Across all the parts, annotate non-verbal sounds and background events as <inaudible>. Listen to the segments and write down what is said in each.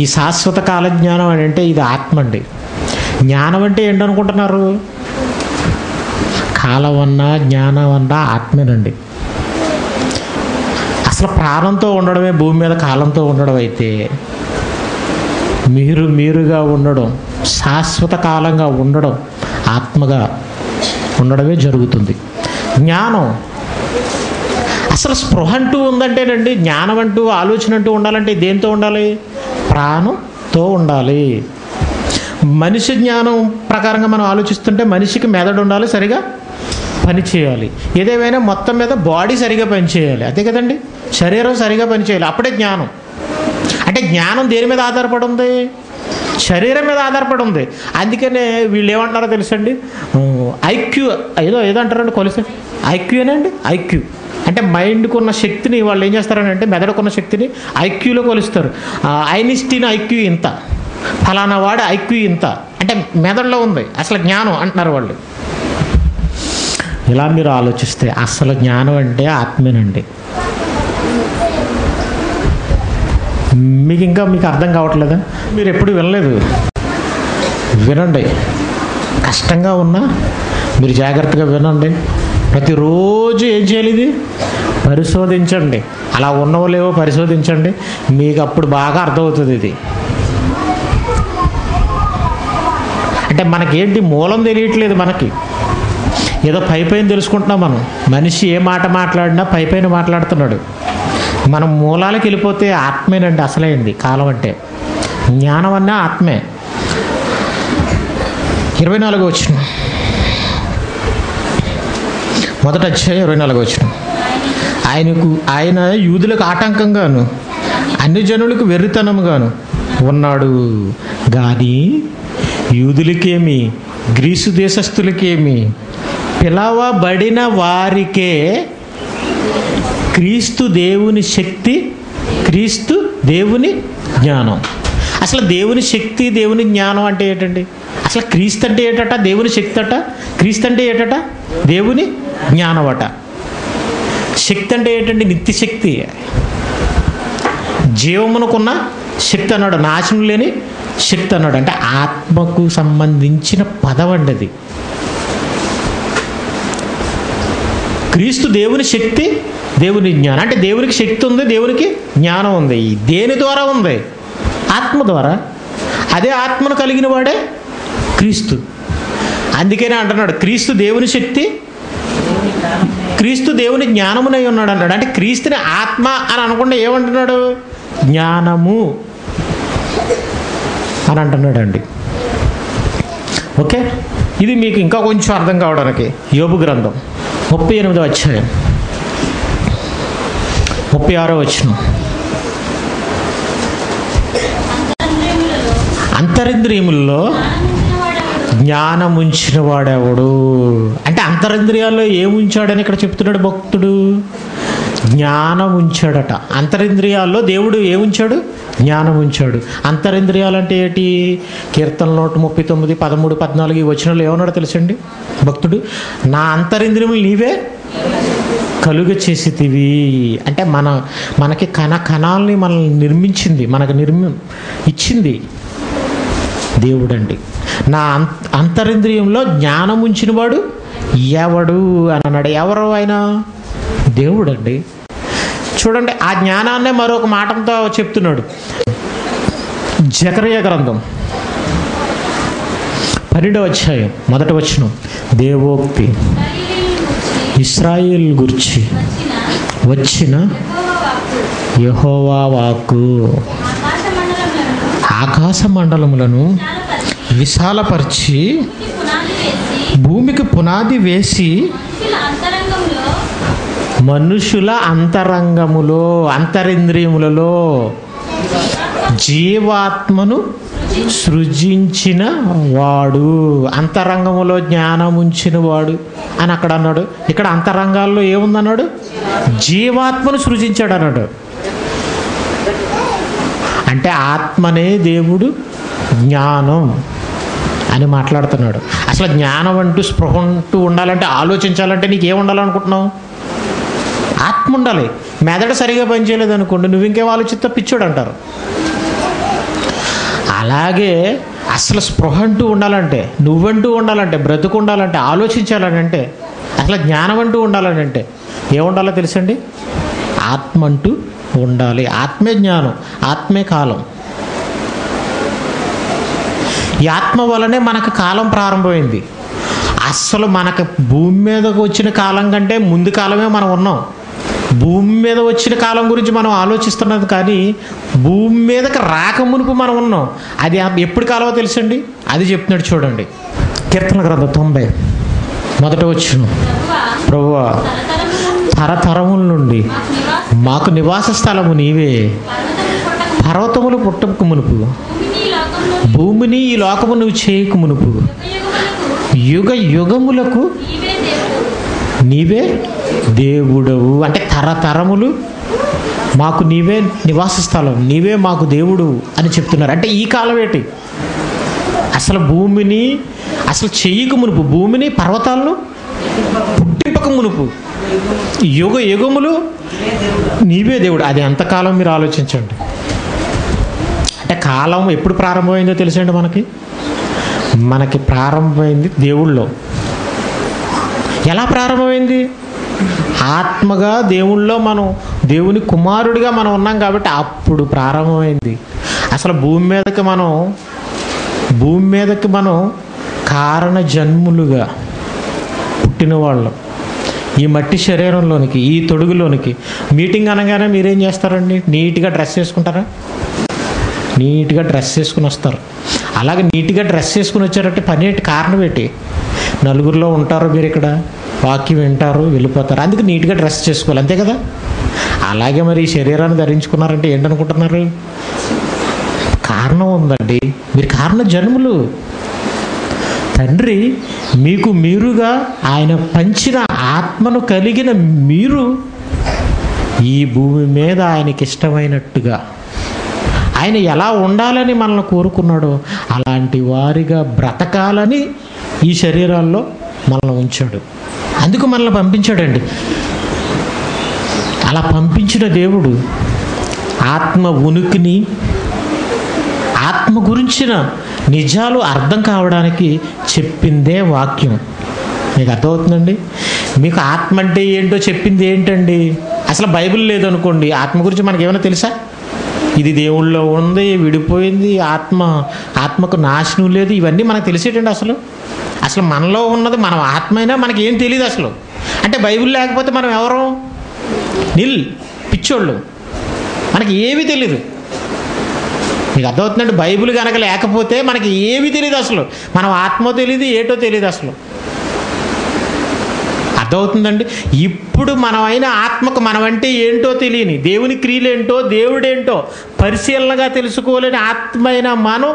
ఈ శాశ్వత కాల జ్ఞానం అని అంటే ఇది ఆత్మ అండి జ్ఞానం అంటే ఏంటనుకుంటున్నారు? కాలం అన్నా జ్ఞానం అన్నా ఆత్మేనండి. అసలు ప్రాణంతో ఉండడమే భూమి మీద కాలంతో ఉండడం అయితే మీరు మీరుగా ఉండడం శాశ్వత కాలంగా ఉండడం ఆత్మగా ఉండడమే జరుగుతుంది. జ్ఞానం అసలు స్పృహ అంటూ ఉందంటేనండి జ్ఞానం అంటూ ఆలోచన అంటూ ఉండాలంటే దేంతో ఉండాలి? ప్రాణంతో ఉండాలి. మనిషి జ్ఞానం ప్రకారంగా మనం ఆలోచిస్తుంటే మనిషికి మెదడు ఉండాలి సరిగా పని చేయాలి ఏదేమైనా మొత్తం మీద బాడీ సరిగా పనిచేయాలి. అంతే కదండి? శరీరం సరిగా పనిచేయాలి. అప్పుడే జ్ఞానం. అంటే జ్ఞానం దేని మీద ఆధారపడి ఉంది శరీరం మీద ఆధారపడి ఉంది అందుకనే వీళ్ళు ఏమంటున్నారో తెలుసండి? ఐక్యూ ఏదో ఏదో అంటారండి ఐక్యూనే అండి? ఐక్యూ. అంటే మైండ్కు ఉన్న శక్తిని వాళ్ళు ఏం చేస్తారని అంటే మెదడుకున్న శక్తిని ఐక్యూలో కొలుస్తారు. ఐనిస్టీన్ ఐక్యూ ఇంత ఫలానా వాడు ఐక్యూ ఇంత. అంటే మెదడులో ఉంది అసలు జ్ఞానం అంటున్నారు వాళ్ళు. ఇలా మీరు ఆలోచిస్తే అసలు జ్ఞానం అంటే ఆత్మేనండి. మీకు ఇంకా మీకు అర్థం కావట్లేదా? మీరు ఎప్పుడు వినలేదు? వినండి. కష్టంగా ఉన్నా మీరు జాగ్రత్తగా వినండి. ప్రతిరోజు ఏం చేయాలి ఇది? పరిశోధించండి. అలా ఉన్నవో లేవో పరిశోధించండి. మీకు అప్పుడు బాగా అర్థమవుతుంది ఇది. అంటే మనకేంటి మూలం తెలియట్లేదు మనకి. ఏదో పై పైన తెలుసుకుంటున్నాం మనం. మనిషి ఏ మాట మాట్లాడినా పై పైన మాట్లాడుతున్నాడు. మనం మూలాలకు వెళ్ళిపోతే ఆత్మేనండి అసలైంది కాలం అంటే. జ్ఞానం అన్నా ఆత్మే. ఇరవై నాలుగు వచ్చిన మొదట వచ్చాయి ఇరవై నాలుగు వచ్చిన ఆయనకు ఆయన యూదులకు ఆటంకంగాను అన్ని జనులకు వెర్రితనముగాను ఉన్నాడు. కానీ యూదులకేమి గ్రీసు దేశస్థులకేమి పిలవబడిన వారికే క్రీస్తు దేవుని శక్తి క్రీస్తు దేవుని జ్ఞానం. అసలు దేవుని శక్తి దేవుని జ్ఞానం అంటే ఏంటండి? అసలు క్రీస్తు అంటే ఏటట? దేవుని శక్తి అట? క్రీస్తు అంటే ఏటట? దేవుని జ్ఞానవట. శక్తి అంటే ఏంటంటే నిత్య శక్తి. జీవమునకున్న శక్తి అన్నాడు. నాశనం లేని శక్తి అన్నాడు. అంటే ఆత్మకు సంబంధించిన పదం అండి అది. క్రీస్తు దేవుని శక్తి దేవుని జ్ఞానం. అంటే దేవునికి శక్తి ఉంది దేవునికి జ్ఞానం ఉంది. దేని ద్వారా ఉంది? ఆత్మ ద్వారా. అదే ఆత్మను కలిగిన వాడే క్రీస్తు. అందుకనే అంటున్నాడు క్రీస్తు దేవుని శక్తి క్రీస్తు దేవుని జ్ఞానమునై ఉన్నాడు అన్నాడు అంటే క్రీస్తుని ఆత్మ అని అనకుండా ఏమంటున్నాడు? జ్ఞానము అని అంటున్నాడు అండి ఓకే? ఇది మీకు ఇంకా కొంచెం అర్థం కావడానికి. యోబు గ్రంథం ముప్పై ఎనిమిదో అధ్యాయం. ముప్పై ఆరో వచ్చిన అంతరింద్రియముల్లో జ్ఞానం ఉంచిన వాడెవడు అంటే అంతరింద్రియాల్లో ఏముంచాడని ఇక్కడ చెప్తున్నాడు భక్తుడు? జ్ఞానం ఉంచాడట అంతరింద్రియాల్లో దేవుడు ఏముంచాడు? జ్ఞానం ఉంచాడు అంతరింద్రియాలంటే ఏటి? ఏంటి కీర్తన నూట ముప్పై తొమ్మిది పదమూడు పద్నాలుగు ఈ వచనంలో ఏమన్నాడో తెలుసండి? భక్తుడు నా అంతరింద్రియములు నీవే కలుగ చేసేటివి అంటే మన మనకి కణ కణాలని మనల్ని నిర్మించింది మనకు నిర్మి ఇచ్చింది దేవుడండి. నా అంతరింద్రియంలో జ్ఞానం ఉంచినవాడు ఎవడు అని అన్నాడు ఎవరు ఆయన? దేవుడండి. చూడండి ఆ జ్ఞానాన్నే మరొక మాటంతో చెప్తున్నాడు. జకరయ గ్రంథం. పన్నెండవ అధ్యాయం మొదట వచ్చిన దేవోక్తి ఇస్రాయిల్ గురించి వచ్చిన యహోవా వాక్కు. ఆకాశ మండలములను విశాలపరిచి భూమికి పునాది వేసి మనుషుల మనుషుల అంతరంగములో అంతరింద్రియములలో జీవాత్మను సృజించిన వాడు అంతరంగములో జ్ఞానం ఉంచిన వాడు అని అక్కడ అన్నాడు. ఇక్కడ అంతరంగాల్లో ఏముందన్నాడు? జీవాత్మను సృజించాడు అన్నాడు అంటే ఆత్మనే దేవుడు జ్ఞానం. అని మాట్లాడుతున్నాడు. అసలు జ్ఞానం అంటూ స్పృహ అంటూ ఉండాలంటే ఆలోచించాలంటే నీకు ఉండాలనుకుంటున్నావు? ఆత్మ ఉండాలి. మెదడు సరిగా పనిచేయలేదు అనుకోండి నువ్వు ఇంకేం ఆలోచిస్తా పిచ్చోడు అంటారు. అలాగే అసలు స్పృహ అంటూ ఉండాలంటే నువ్వంటూ ఉండాలంటే బ్రతుకు ఉండాలంటే ఆలోచించాలనంటే అసలు జ్ఞానం అంటూ ఉండాలనంటే ఏముండాలో తెలుసండి? ఆత్మ అంటూ ఉండాలి. ఆత్మే జ్ఞానం ఆత్మే కాలం. ఈ ఆత్మ వలనే మనకు కాలం ప్రారంభమైంది. అస్సలు మనకు భూమి మీదకు వచ్చిన కాలం కంటే ముందు కాలమే మనం ఉన్నాం. భూమి మీద వచ్చిన కాలం గురించి మనం ఆలోచిస్తున్నది కానీ భూమి మీదకి రాక మునుపు మనం ఉన్నాం. అది ఎప్పుడు కాలమో తెలుసండి? అది చెప్తున్నాడు చూడండి. కీర్తన గ్రంథం తొంభై మొదట వచ్చిన ప్రభువా తరతరముల నుండి మాకు నివాస స్థలము నీవే. పర్వతములు పుట్టకు మునుపు భూమిని ఈ లోకము నువ్వు చేయకు మునుపు యుగ యుగములకు నీవే దేవుడు దేవుడవు. అంటే తరతరములు మాకు నీవే నివాస స్థలం నీవే మాకు దేవుడు అని చెప్తున్నారు. అంటే ఈ కాలం ఏంటి? అసలు భూమిని అసలు చెయ్యక మునుపు భూమిని పర్వతాలను పుట్టింపక మునుపు యుగ యుగములు నీవే దేవుడు. అది ఎంతకాలం మీరు ఆలోచించండి. కాలం ఎప్పుడు ప్రారంభమైందో తెలుసండి మనకి? మనకి ప్రారంభమైంది దేవుళ్ళో. ఎలా ప్రారంభమైంది? ఆత్మగా దేవుళ్ళో మనం దేవుని కుమారుడిగా మనం ఉన్నాం కాబట్టి అప్పుడు ప్రారంభమైంది. అసలు భూమి మీదకి మనం భూమి మీదకి మనం కారణ జన్ములుగా పుట్టిన వాళ్ళం. ఈ మట్టి శరీరంలోనికి ఈ తొడుగులోనికి. మీటింగ్ అనగానే మీరేం చేస్తారండి? నీట్గా డ్రెస్ వేసుకుంటారా నీట్గా డ్రెస్ చేసుకుని వస్తారు. అలాగే నీట్గా డ్రెస్ చేసుకుని వచ్చారంటే పని ఏంటి? కారణం ఏంటి? నలుగురిలో ఉంటారు మీరు ఇక్కడ వాక్యం వింటారు వెళ్ళిపోతారు. అందుకే నీట్గా డ్రెస్ చేసుకోవాలి. అంతే కదా? అలాగే మరి శరీరాన్ని ధరించుకున్నారంటే ఏంటనుకుంటున్నారు? కారణం ఉందండి. మీరు కారణ జన్ములు. తండ్రి మీకు మీరుగా ఆయన పంచిన ఆత్మను కలిగిన మీరు ఈ భూమి మీద ఆయనకి ఇష్టమైనట్టుగా ఆయన ఎలా ఉండాలని మనల్ని కోరుకున్నాడో అలాంటి వారిగా బ్రతకాలని ఈ శరీరాల్లో మనల్ని ఉంచాడు. అందుకు మనల్ని పంపించాడండి. అలా పంపించిన దేవుడు ఆత్మ ఉనికిని ఆత్మ గురించిన నిజాలు అర్థం కావడానికి చెప్పిందే వాక్యం. మీకు అర్థమవుతుందండి? మీకు ఆత్మ అంటే ఏంటో చెప్పింది ఏంటండి? అసలు బైబిల్ లేదనుకోండి ఆత్మ గురించి మనకి ఏమైనా తెలుసా? ఇది దేవుళ్ళో ఉంది విడిపోయింది ఆత్మ ఆత్మకు నాశనం లేదు. ఇవన్నీ మనకు తెలిసేటండి అసలు. అసలు మనలో ఉన్నది మనం ఆత్మ అయినా మనకి ఏం తెలియదు అసలు. అంటే బైబిల్ లేకపోతే మనం ఎవరు? నిల్ పిచ్చోళ్ళు. మనకి ఏమీ తెలియదు మీకు అర్థమవుతుందంటే బైబిల్ కనుక లేకపోతే మనకి ఏమీ తెలియదు అసలు. మనం ఆత్మ తెలియదు ఏటో తెలియదు అసలు. అర్థమవుతుందండి? ఇప్పుడు మనమైన ఆత్మకు మనమంటే ఏంటో తెలియని దేవుని క్రియలేంటో దేవుడేంటో పరిశీలనగా తెలుసుకోలేని ఆత్మైన మనం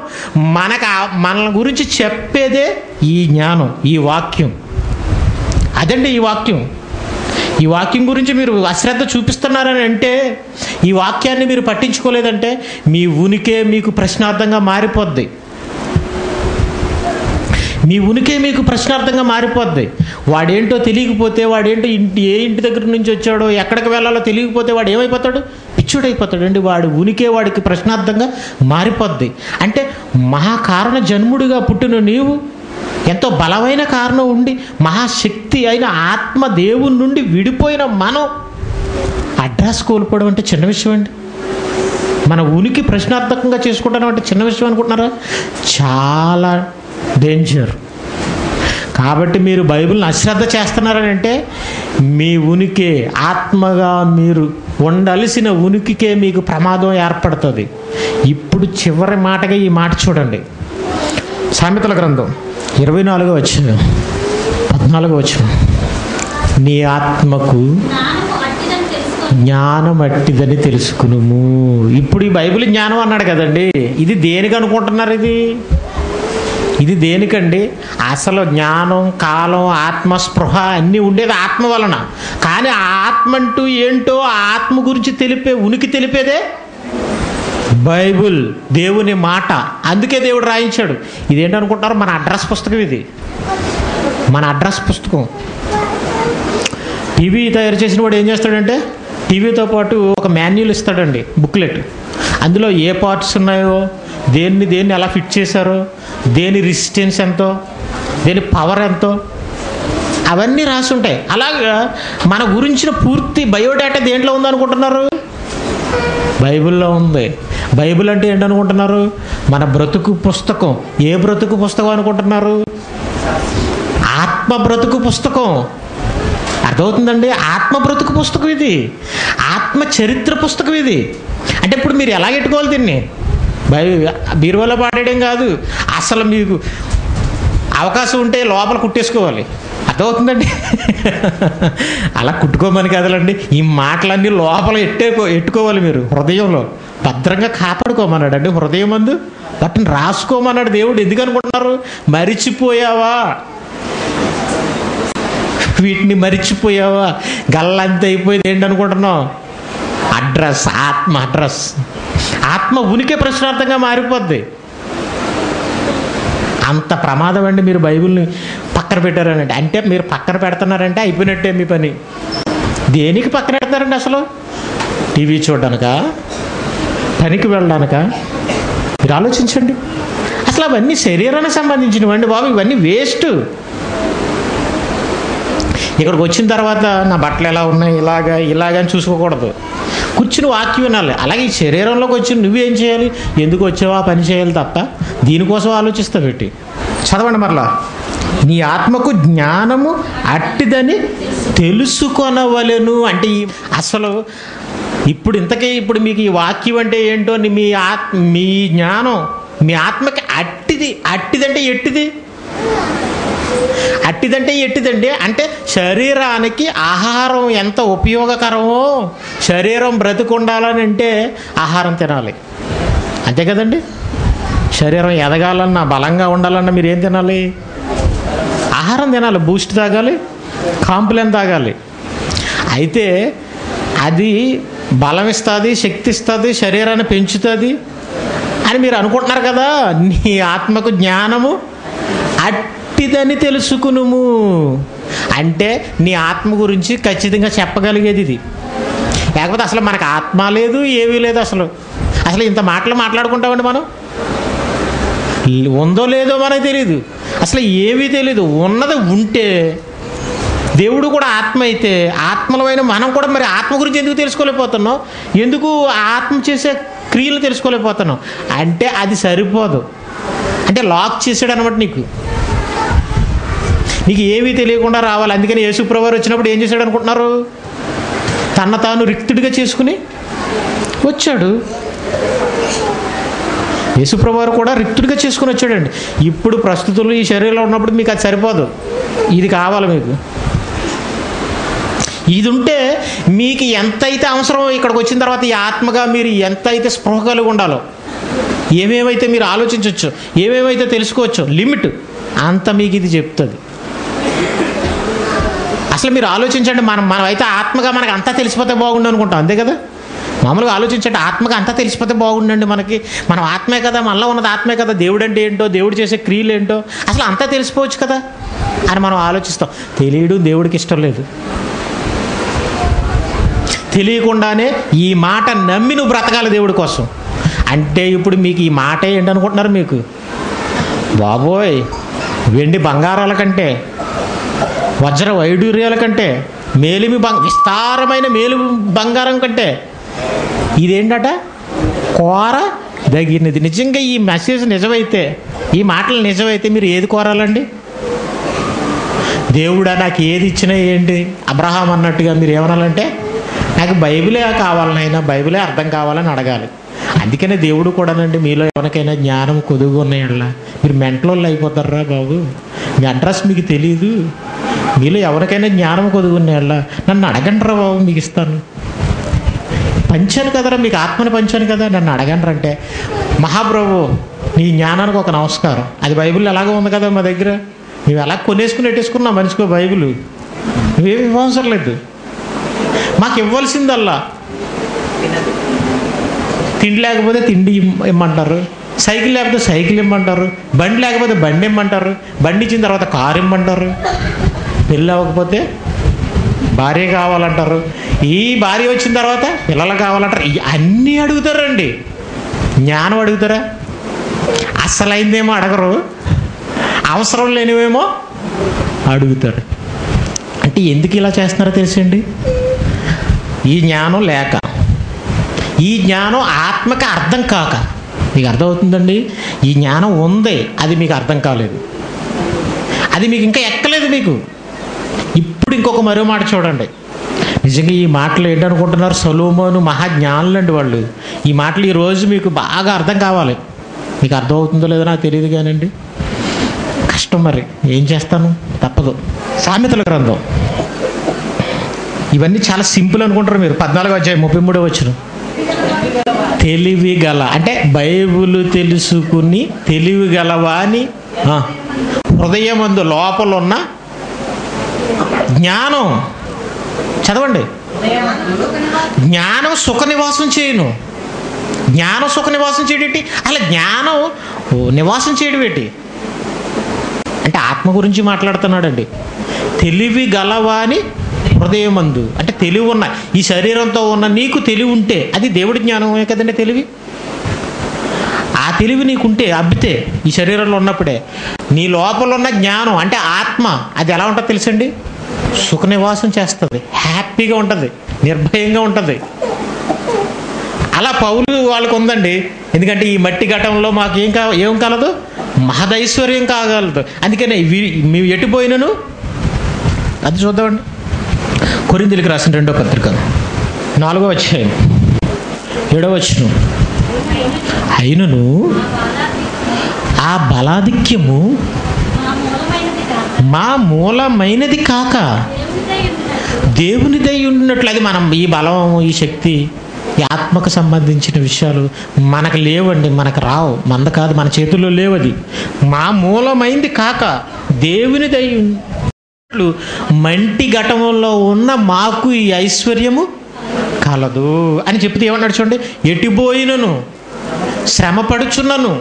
మనకు మన గురించి చెప్పేదే ఈ జ్ఞానం ఈ వాక్యం. అదండి ఈ వాక్యం. ఈ వాక్యం గురించి మీరు అశ్రద్ధ చూపిస్తున్నారని అంటే ఈ వాక్యాన్ని మీరు పట్టించుకోలేదంటే మీ ఉనికే మీకు ప్రశ్నార్థంగా మారిపోద్ది. మీ ఉనికి మీకు ప్రశ్నార్థంగా మారిపోద్ది. వాడేంటో తెలియకపోతే వాడేంటో ఇంటి ఏ ఇంటి దగ్గర నుంచి వచ్చాడో ఎక్కడికి వెళ్ళాలో తెలియకపోతే వాడు ఏమైపోతాడు? పిచ్చుడైపోతాడు. అండి వాడు ఉనికే వాడికి ప్రశ్నార్థంగా మారిపోద్ది. అంటే మహాకారణ జన్ముడిగా పుట్టిన నీవు ఎంతో బలమైన కారణం ఉండి మహాశక్తి అయిన ఆత్మ దేవుని నుండి విడిపోయిన మనం అడ్రస్ కోల్పోవడం అంటే చిన్న విషయం అండి. మన ఉనికి ప్రశ్నార్థకంగా చేసుకుంటాం అంటే చిన్న విషయం అనుకుంటున్నారా? చాలా డేంజర్ కాబట్టి మీరు బైబిల్ని అశ్రద్ధ చేస్తున్నారని అంటే మీ ఉనికి ఆత్మగా మీరు ఉండాల్సిన ఉనికికే మీకు ప్రమాదం ఏర్పడుతుంది. ఇప్పుడు చివరి మాటగా ఈ మాట చూడండి. సామెతల గ్రంథం ఇరవై నాలుగో వచ్చిన పద్నాలుగో వచ్చిన నీ ఆత్మకు జ్ఞానం అట్టిదని తెలుసుకునుము. ఇప్పుడు ఈ బైబిల్ జ్ఞానం అన్నాడు కదండి. ఇది దేనికి అనుకుంటున్నారు ఇది? ఇది దేనికండి? అసలు జ్ఞానం కాలం ఆత్మ స్పృహ అన్నీ ఉండేది ఆత్మ వలన. కానీ ఆ ఆత్మ అంటూ ఏంటో ఆ ఆత్మ గురించి తెలిపే ఉనికి తెలిపేదే? బైబుల్ దేవుని మాట. అందుకే దేవుడు రాయించాడు. ఇదేంటనుకుంటారు మన అడ్రస్ పుస్తకం ఇది. మన అడ్రస్ పుస్తకం. టీవీ తయారు చేసిన వాడు ఏం చేస్తాడంటే టీవీతో పాటు ఒక మాన్యువల్ ఇస్తాడండి బుక్లెట్. అందులో ఏ పార్ట్స్ ఉన్నాయో దేన్ని దేన్ని ఎలా ఫిట్ చేశారో దేని రెసిస్టెన్స్ ఎంతో దేని పవర్ ఎంతో అవన్నీ రాసి ఉంటాయి అలాగా మన గురించిన పూర్తి బయోడేటా దేంట్లో ఉందనుకుంటున్నారు? బైబిల్లో ఉంది. బైబిల్ అంటే ఏంటనుకుంటున్నారు? మన బ్రతుకు పుస్తకం. ఏ బ్రతుకు పుస్తకం అనుకుంటున్నారు? ఆత్మ బ్రతుకు పుస్తకం. అర్థమవుతుందండి? ఆత్మ బ్రతుకు పుస్తకం ఇది. ఆత్మ చరిత్ర పుస్తకం ఇది. అంటే ఇప్పుడు మీరు ఎలా పెట్టుకోవాలి దీన్ని? బీరువాలో పాడేయడం కాదు. అసలు మీకు అవకాశం ఉంటే లోపల కుట్టేసుకోవాలి. అర్థమవుతుందండి? అలా కుట్టుకోమని కదలండి. ఈ మాటలన్నీ లోపల ఎట్టేకో ఎట్టుకోవాలి మీరు హృదయంలో. భద్రంగా కాపాడుకోమన్నాడు అండి హృదయం మందు వాటిని రాసుకోమన్నాడు దేవుడు. ఎందుకు అనుకుంటున్నారు? మరిచిపోయావా? వీటిని మరిచిపోయావా? గల్లంత అయిపోయింది ఏంటనుకుంటున్నావు అడ్రస్ ఆత్మ అడ్రస్. ఆత్మ ఉనికి ప్రశ్నార్థంగా మారిపోద్ది. అంత ప్రమాదం అండి మీరు బైబిల్ని పక్కన పెట్టారనంటే. అంటే మీరు పక్కన పెడుతున్నారంటే అయిపోయినట్టే మీ పని. దేనికి పక్కన పెడతారండి అసలు? టీవీ చూడడానిక? పనికి వెళ్ళడానిక? మీరు ఆలోచించండి. అసలు అవన్నీ శరీరానికి సంబంధించినవండి బాబు ఇవన్నీ వేస్ట్. ఇక్కడికి వచ్చిన తర్వాత నా బట్టలు ఎలా ఉన్నాయి ఇలాగా ఇలాగా అని చూసుకోకూడదు. కూర్చుని వాక్యం వినాలి. అలాగే ఈ శరీరంలోకి వచ్చి నువ్వేం చేయాలి? ఎందుకు వచ్చావా? పని చేయాలి తప్ప దీనికోసం ఆలోచిస్తా పెట్టి చదవండి మరలా. నీ ఆత్మకు జ్ఞానము అట్టిదని తెలుసుకొనవలెను. అంటే ఈ అసలు ఇప్పుడు ఇంతకీ ఇప్పుడు మీకు ఈ వాక్యం అంటే ఏంటో అని మీ ఆత్మ మీ జ్ఞానం మీ ఆత్మకి అట్టిది అట్టిదంటే ఎట్టిది? అట్టిదంటే ఎట్టిదండి? అంటే శరీరానికి ఆహారం ఎంత ఉపయోగకరమో శరీరం బ్రతికుండాలని అంటే ఆహారం తినాలి. అంతే కదండి? శరీరం ఎదగాలన్నా బలంగా ఉండాలన్నా మీరు ఏం తినాలి? ఆహారం తినాలి బూస్ట్ తాగాలి కాంప్లెన్ తాగాలి. అయితే అది బలం ఇస్తుంది శక్తి ఇస్తుంది శరీరాన్ని పెంచుతుంది అని మీరు అనుకుంటున్నారు కదా? నీ ఆత్మకు జ్ఞానము అట్ అట్టిదని తెలుసుకునుము. అంటే నీ ఆత్మ గురించి ఖచ్చితంగా చెప్పగలిగేది ఇది. లేకపోతే అసలు మనకు ఆత్మ లేదు ఏమీ లేదు అసలు. అసలు ఇంత మాటలు మాట్లాడుకుంటామండి మనం? ఉందో లేదో మనకు తెలియదు అసలు ఏమీ తెలియదు ఉన్నది ఉంటే దేవుడు కూడా ఆత్మ అయితే ఆత్మలమైన మనం కూడా మరి ఆత్మ గురించి ఎందుకు తెలుసుకోలేకపోతున్నాం? ఎందుకు ఆత్మ చేసే క్రియలు తెలుసుకోలేకపోతున్నాం? అంటే అది సరిపోదు. అంటే లాక్ చేసాడు అనమాట నీకు. నీకు ఏమీ తెలియకుండా రావాలి. అందుకని యేసుప్రవారు వచ్చినప్పుడు ఏం చేశాడు అనుకుంటున్నారు? తన తాను రిక్తుడిగా చేసుకుని వచ్చాడు. యేసుప్రవారు కూడా రిక్తుడిగా చేసుకుని వచ్చాడండి. ఇప్పుడు ప్రస్తుతంలో ఈ శరీరంలో ఉన్నప్పుడు మీకు అది సరిపోదు. ఇది కావాలి మీకు. ఇది ఉంటే మీకు ఎంతైతే అవసరమో అవసరం ఇక్కడికి వచ్చిన తర్వాత ఈ ఆత్మగా మీరు ఎంత అయితే స్పృహ కలిగి ఉండాలో ఏమేమైతే మీరు ఆలోచించవచ్చు ఏమేమైతే తెలుసుకోవచ్చు లిమిట్ అంత మీకు ఇది చెప్తుంది. అసలు మీరు ఆలోచించండి మనం మనం అయితే ఆత్మగా మనకు అంతా తెలిసిపోతే బాగుండు అనుకుంటాం అంతే కదా? మామూలుగా ఆలోచించండి ఆత్మగా అంతా తెలిసిపోతే బాగుండండి మనకి. మనం ఆత్మే కదా మనలో ఉన్నది ఆత్మే కదా దేవుడు అంటే ఏంటో దేవుడు చేసే క్రియలు ఏంటో అసలు అంతా తెలిసిపోవచ్చు కదా? అని మనం ఆలోచిస్తాం. తెలియడం దేవుడికి ఇష్టం లేదు. తెలియకుండానే ఈ మాట నమ్మి నువ్వు బ్రతకాలి దేవుడి కోసం. అంటే ఇప్పుడు మీకు ఈ మాట ఏంటనుకుంటున్నారు మీకు? బాబోయ్ వెండి బంగారాల కంటే వజ్ర వైడూర్యాల కంటే మేలిమి బంగ విస్తారమైన మేలు బంగారం కంటే ఇదేంటట? కోర దగినది నిజంగా ఈ మెసేజ్ నిజమైతే ఈ మాటలు నిజమైతే మీరు ఏది కోరాలండి? దేవుడా నాకు ఏది ఇచ్చినా ఏంటి? అబ్రహాం అన్నట్టుగా మీరు ఏమనాలంటే నాకు బైబిలే కావాలనైనా బైబిలే అర్థం కావాలని అడగాలి. అందుకనే దేవుడు కూడానండి మీలో ఎవరికైనా జ్ఞానం కొదుగు ఉన్నాయల్లా. మీరు మెంటలోళ్ళు అయిపోతారా బాబు? మీ అడ్రస్ మీకు తెలియదు మీలో ఎవరికైనా జ్ఞానం కొదుగు నన్ను అడగండిరా బాబు మీకు ఇస్తాను. పంచాను కదరా మీకు ఆత్మని పంచాను కదా నన్ను అడగండి అంటే. మహాప్రభు నీ జ్ఞానానికి ఒక నమస్కారం. అది బైబిల్ ఎలాగో ఉంది కదా మా దగ్గర? నువ్వు ఎలా కొనేసుకుని ఎట్టేసుకున్నా మనిషికో బైబిల్? నువ్వేమి ఇవ్వవసరం లేదు మాకు ఇవ్వాల్సిందల్లా. తిండి లేకపోతే తిండి ఇమ్మ- ఇమ్మంటారు. సైకిల్ లేకపోతే సైకిల్ ఇమ్మంటారు. బండి లేకపోతే బండి ఇమ్మంటారు. బండి ఇచ్చిన తర్వాత కారు ఇమ్మంటారు. పెళ్ళి అవ్వకపోతే భార్య కావాలంటారు. ఈ భార్య వచ్చిన తర్వాత పిల్లలు కావాలంటారు. అన్నీ అడుగుతారండి. జ్ఞానం అడుగుతారా? అసలైందేమో అడగరు. అవసరం లేనివేమో అడుగుతారు. అంటే ఎందుకు ఇలా చేస్తున్నారో తెలుసండి? ఈ జ్ఞానం లేక. ఈ జ్ఞానం ఆత్మకి అర్థం కాక. మీకు అర్థమవుతుందండి? ఈ జ్ఞానం ఉంది. అది మీకు అర్థం కాలేదు. అది మీకు ఇంకా ఎక్కలేదు మీకు. ఇంకొక మరో మాట చూడండి. నిజంగా ఈ మాటలు ఏంటనుకుంటున్నారు? సొలోమోను మహాజ్ఞానులు అండి వాళ్ళు. ఈ మాటలు ఈ రోజు మీకు బాగా అర్థం కావాలి. మీకు అర్థమవుతుందో లేదో నాకు తెలియదు కానండి. కష్టం మరి. ఏం చేస్తాను? తప్పదు. సామెతల గ్రంథం. ఇవన్నీ చాలా సింపుల్ అనుకుంటారు మీరు. పద్నాలుగు వచ్చాయి ముప్పై మూడో వచ్చిన తెలివి గల అంటే బైబుల్ తెలుసుకుని తెలివి గలవాని హృదయం అందు లోపల ఉన్న జ్ఞానం. చదవండి. జ్ఞానం సుఖ నివాసం చేయను. జ్ఞానం సుఖ నివాసం చేయడేంటి అలా జ్ఞానం నివాసం చేయడం ఏంటి? అంటే ఆత్మ గురించి మాట్లాడుతున్నాడండి. తెలివి గలవాని హృదయమందు. అంటే తెలివి ఉన్న ఈ శరీరంతో ఉన్న నీకు తెలివి ఉంటే అది దేవుడి జ్ఞానమే కదండి తెలివి? ఆ తెలివి నీకుంటే అబ్బితే ఈ శరీరంలో ఉన్నప్పుడే. నీ లోపల ఉన్న జ్ఞానం అంటే ఆత్మ అది ఎలా ఉంటుందో తెలుసండి? సుఖ నివాసం చేస్తుంది హ్యాపీగా ఉంటుంది నిర్భయంగా ఉంటుంది. అలా పౌలు వాళ్ళకు ఉందండి. ఎందుకంటే ఈ మట్టి ఘటంలో మాకు ఏం కా ఏం కలదు? మహదైశ్వర్యం కాగలదు. అందుకనే వీ- మేము ఎటుపోయినను అది చూద్దామండి. కొరిందులకు రాసిన రెండో పత్రిక నాలుగో వచ్చాయి ఏడో వచ్చిన అయినను ఆ బలాధిక్యము మా మూలమైనది కాక దేవునిదై ఉన్నట్లు అది మనం ఈ బలం ఈ శక్తి ఈ ఆత్మకు సంబంధించిన విషయాలు మనకు లేవండి మనకు రావు. మంద కాదు మన చేతుల్లో లేవది. మా మూలమైంది కాక దేవునిదై మంటి ఘటంలో ఉన్న మాకు ఈ ఐశ్వర్యము కలదు అని చెప్తే ఏమన్నాడు చూడండి? ఎటుపోయినను శ్రమ పడుచున్నను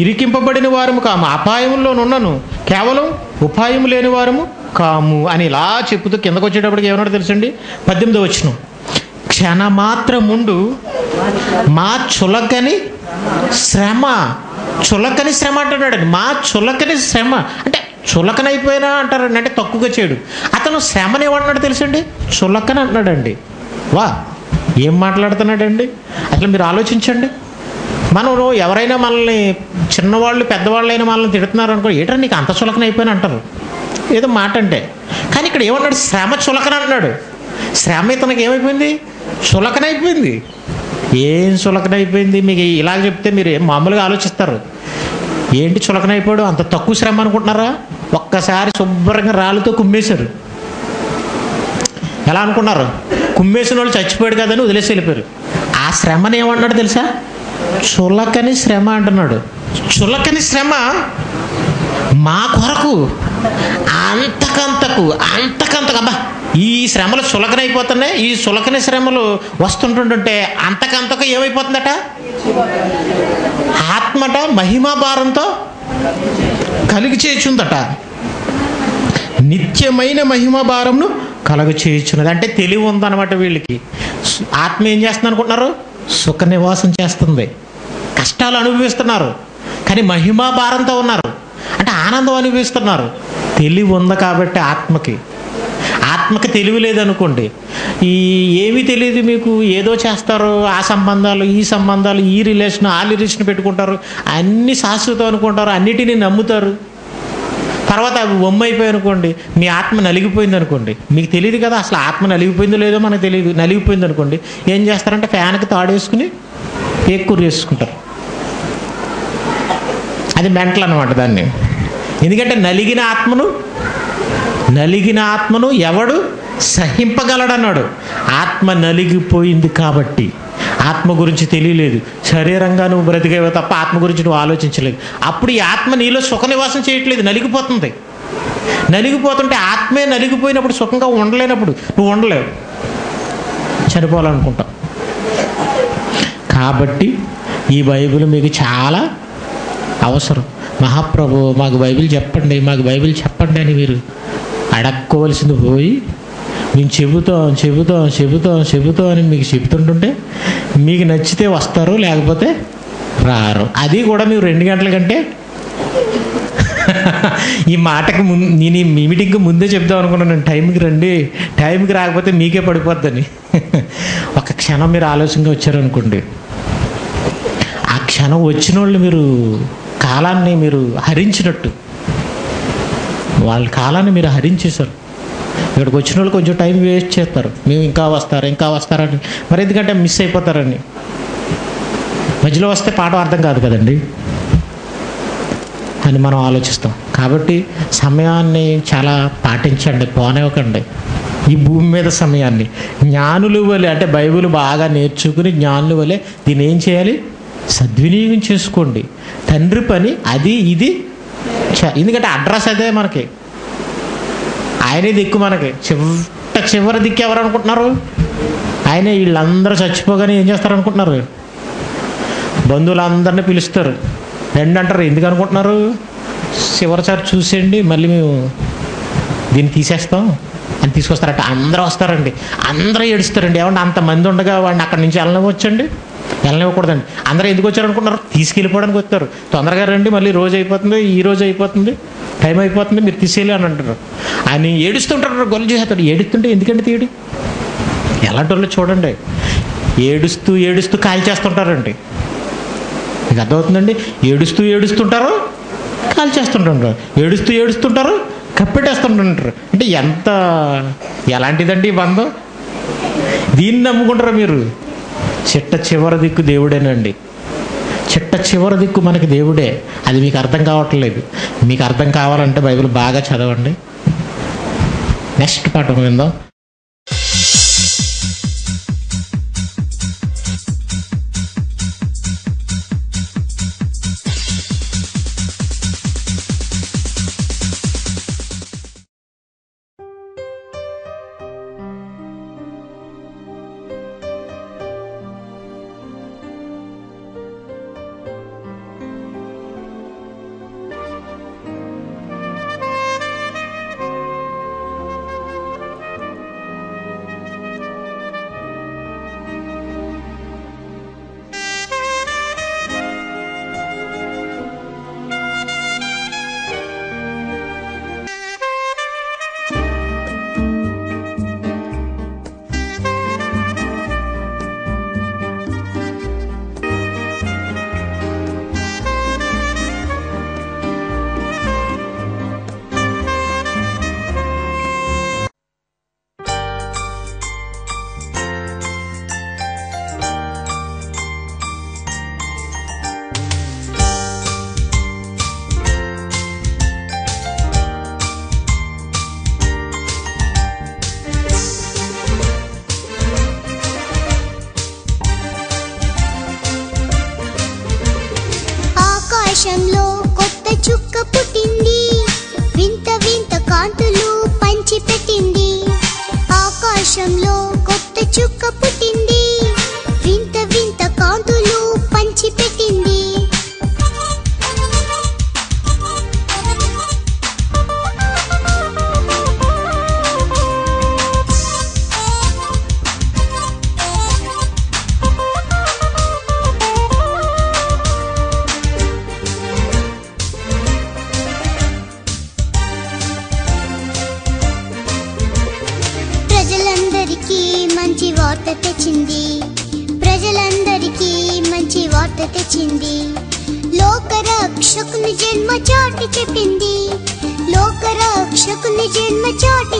ఇరికింపబడిన వారము కాము అపాయంలోనున్నను కేవలం ఉపాయం లేని వారము కాము అని ఇలా చెప్పుతూ కిందకు వచ్చేటప్పటికి ఏమన్నాడు తెలుసండి? పద్దెనిమిది వచ్చిన క్షణమాత్రముండు మా చులకని శ్రమ చులకని శ్రమ అంటున్నాడు. మా చులకని శ్రమ అంటే చులకనైపోయినా అంటారండి అంటే తక్కువగా చేయడు. అతను శ్రమని ఏమన్నాడు తెలుసండి? చులకని అంటున్నాడండి. వా ఏం మాట్లాడుతున్నాడండి? అసలు మీరు ఆలోచించండి. మనం ఎవరైనా మనల్ని చిన్నవాళ్ళు పెద్దవాళ్ళైనా మనల్ని తిడుతున్నారు అనుకో ఏటో నీకు అంత చులకన అయిపోయిన అంటారు. ఏదో మాట అంటే. కానీ ఇక్కడ ఏమన్నాడు? శ్రమ చులకన అంటున్నాడు. శ్రమ ఇతనికి ఏమైపోయింది? చులకన అయిపోయింది. ఏం చులకన అయిపోయింది? మీకు ఇలాగ చెప్తే మీరు మామూలుగా ఆలోచిస్తారు. ఏంటి చులకన అయిపోయాడు? అంత తక్కువ శ్రమ అనుకుంటున్నారా? ఒక్కసారి శుభ్రంగా రాళ్ళతో కుమ్మేశారు. ఎలా అనుకున్నారు? కుమ్మేసిన వాళ్ళు చచ్చిపోయాడు కదని వదిలేసి వెళ్ళిపోయారు. ఆ శ్రమని ఏమన్నాడు తెలుసా? చులకని శ్రమ అంటున్నాడు. చులకని శ్రమ మా కొరకు అంతకంతకు అంతకంతకు. అబ్బా ఈ శ్రమలు చులకనైపోతున్నాయి. ఈ చులకని శ్రమలు వస్తుంటుంటుంటే అంతకంతకు ఏమైపోతుందట? ఆత్మట మహిమా భారంతో కలిగి చేచుందట నిత్యమైన మహిమభారంను కలగ చేయుచున్నది అంటే తెలివి ఉందన్నమాట వీళ్ళకి. ఆత్మ ఏం చేస్తుంది అనుకుంటున్నారు సుఖ నివాసం చేస్తుంది. కష్టాలు అనుభవిస్తున్నారు. కానీ మహిమా భారంతో ఉన్నారు. అంటే ఆనందం అనుభవిస్తున్నారు. తెలివి ఉంది కాబట్టి ఆత్మకి. ఆత్మకి తెలివి లేదనుకోండి ఈ ఏమీ తెలియదు మీకు ఏదో చేస్తారు ఆ సంబంధాలు ఈ సంబంధాలు ఈ రిలేషన్ ఆ రిలేషన్ పెట్టుకుంటారు అన్ని శాశ్వతం అనుకుంటారు అన్నిటినీ నమ్ముతారు. తర్వాత అవి బొమ్మైపోయి అనుకోండి మీ ఆత్మ నలిగిపోయింది అనుకోండి మీకు తెలియదు కదా అసలు ఆత్మ నలిగిపోయిందో లేదో మనకు తెలియదు నలిగిపోయింది అనుకోండి ఏం చేస్తారంటే ఫ్యాన్కి తాడేసుకుని ఎక్కువ చేసుకుంటారు. అది మెంటల్ అనమాట దాన్ని. ఎందుకంటే నలిగిన ఆత్మను నలిగిన ఆత్మను ఎవడు సహింపగలడన్నాడు. ఆత్మ నలిగిపోయింది కాబట్టి. ఆత్మ గురించి తెలియలేదు. శరీరంగా నువ్వు బ్రతికేవో తప్ప ఆత్మ గురించి నువ్వు ఆలోచించలేదు. అప్పుడు ఈ ఆత్మ నీలో సుఖ నివాసం చేయట్లేదు నలిగిపోతుంది. నలిగిపోతుంటే ఆత్మే నలిగిపోయినప్పుడు సుఖంగా ఉండలేనప్పుడు నువ్వు ఉండలేవు. చనిపోవాలనుకుంటావు. కాబట్టి ఈ బైబిల్ మీకు చాలా అవసరం. మహాప్రభు మాకు బైబిల్ చెప్పండి మాకు బైబిల్ చెప్పండి అని మీరు అడక్కోవలసింది పోయి మేము చెబుతాం చెబుతాం చెబుతాం చెబుతాం అని మీకు చెబుతుంటుంటే మీకు నచ్చితే వస్తారు లేకపోతే రారు. అది కూడా మీరు రెండు గంటల కంటే <laughs> ఈ మాటకి ముందు నేను ఈ మీటింగ్కి ముందే చెప్దాం అనుకున్నాను. టైంకి రండి. టైంకి రాకపోతే మీకే పడిపోద్దని. <laughs> ఒక క్షణం మీరు ఆలోచనగా వచ్చారనుకోండి. ఆ క్షణం వచ్చిన వాళ్ళు మీరు కాలాన్ని మీరు హరించినట్టు. వాళ్ళ కాలాన్ని మీరు హరించేశారు. ఇక్కడికి వచ్చిన వాళ్ళు కొంచెం టైం వేస్ట్ చేస్తారు. మేము ఇంకా వస్తారు ఇంకా వస్తారని మరి ఎందుకంటే మిస్ అయిపోతారని. మధ్యలో వస్తే పాఠం అర్థం కాదు కదండి. అని మనం ఆలోచిస్తాం. కాబట్టి సమయాన్ని చాలా పాటించండి పోనివ్వకండి. ఈ భూమి మీద సమయాన్ని. జ్ఞానులు వలె అంటే బైబిల్ బాగా నేర్చుకుని జ్ఞానులు వలె దీన్ని ఏం చేయాలి? సద్వినియోగం చేసుకోండి. తండ్రి పని అది ఇది. ఎందుకంటే అడ్రస్ అదే మనకి. ఆయనే దిక్కు మనకి. చివట చివరి దిక్కు ఎవరు అనుకుంటున్నారు? ఆయనే వీళ్ళందరూ చచ్చిపోగానే ఏం చేస్తారు అనుకుంటున్నారు బంధువులందరినీ పిలుస్తారు. రెండు అంటారు ఎందుకు అనుకుంటున్నారు? చివరిసారి చూసేయండి మళ్ళీ మేము దీన్ని తీసేస్తాం. అని తీసుకొస్తారట. అందరూ వస్తారండి. అందరూ ఏడుస్తారండి. ఏమంటే అంతమంది ఉండగా వాడిని అక్కడి నుంచి వెళ్ళనివ్వచ్చండి? వెళ్ళనివ్వకూడదండి. అందరూ ఎందుకు వచ్చారు అనుకుంటున్నారు తీసుకెళ్ళిపోవడానికి వస్తారు తొందరగా రండి మళ్ళీ రోజు అయిపోతుంది ఈ రోజు అయిపోతుంది. టైం అయిపోతుంది మీరు తీసుకెళ్ళి అని అంటారు ఆయన ఏడుస్తుంటారు గొల్లు చేస్తాడు ఏడుస్తుంటే ఎందుకంటే తీయడు? ఎలాంటి వాళ్ళు చూడండి. ఏడుస్తూ ఏడుస్తూ కాల్ చేస్తుంటారండి. మీకు అర్థమవుతుందండి? ఏడుస్తూ ఏడుస్తుంటారు కాల్ చేస్తుంటారు. ఏడుస్తూ ఏడుస్తుంటారు కప్పెట్టేస్తుంటుంటారు అంటే ఎంత ఎలాంటిదండి ఈ బంధం? దీన్ని నమ్ముకుంటారా మీరు? చిట్ట చివరి దిక్కు దేవుడేనండి. చిట్ట చివరి దిక్కు మనకి దేవుడే. అది మీకు అర్థం కావట్లేదు. మీకు అర్థం కావాలంటే బైబిల్ బాగా చదవండి. నెక్స్ట్ పాఠం విందాం.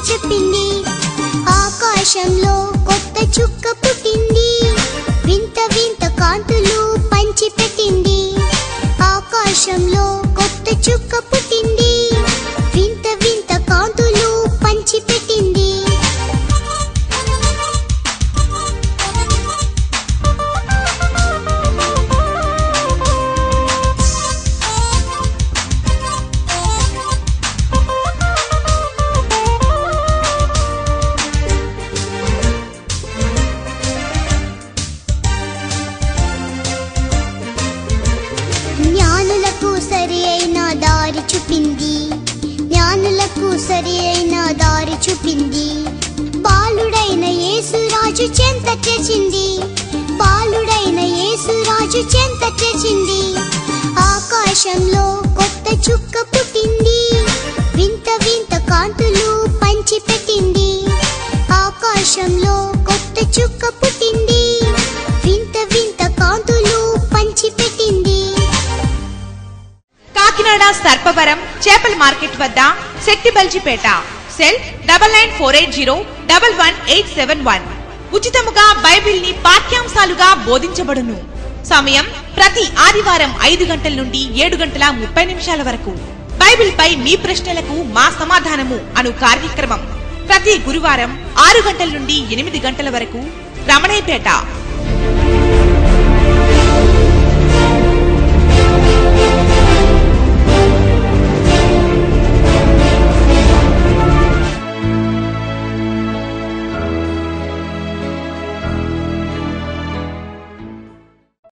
చెప్పింది. ఆకాశంలో కొత్త చుక్క పుట్టింది. వింత వింత కాంతులు పంచిపెట్టింది. కాకినాడ సర్పవరం చేపల మార్కెట్ వద్ద Settibaljipeta. Cell double nine four eight zero double one eight seven one. ఉచితముగా బైబిల్ని పాఠ్యాంశాలుగా బోధించబడును. సమయం ప్రతి ఆదివారం ఐదు గంటల నుండి ఏడు గంటల ముప్పై నిమిషాల వరకు. బైబిల్ పై మీ ప్రశ్నలకు మా సమాధానము అను కార్యక్రమం. ప్రతి గురువారం ఆరు గంటల నుండి ఎనిమిది గంటల వరకు రమణేపేట